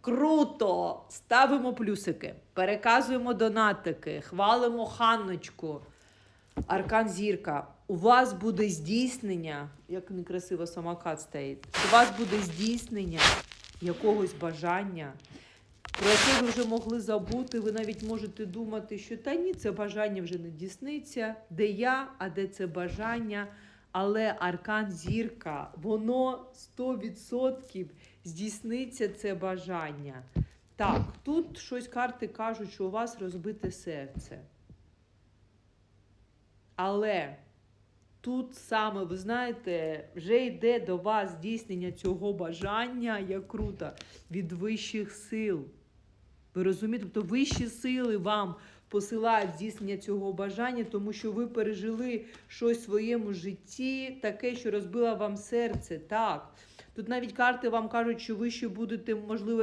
Круто! Ставимо плюсики, переказуємо донатики, хвалимо Ханночку. Аркан Зірка. У вас буде здійснення, як некрасиво самокат стоїть. У вас буде здійснення якогось бажання, про яке ви вже могли забути. Ви навіть можете думати, що та ні, це бажання вже не дійсниться. Де я, а де це бажання. Але аркан зірка, воно 100% здійсниться це бажання. Так, тут щось карти кажуть, що у вас розбите серце. Але тут саме, ви знаєте, вже йде до вас здійснення цього бажання, як круто, від вищих сил. Ви розумієте? Тобто вищі сили вам посилають здійснення цього бажання, тому що ви пережили щось в своєму житті, таке, що розбило вам серце. Так. Тут навіть карти вам кажуть, що ви ще будете, можливо,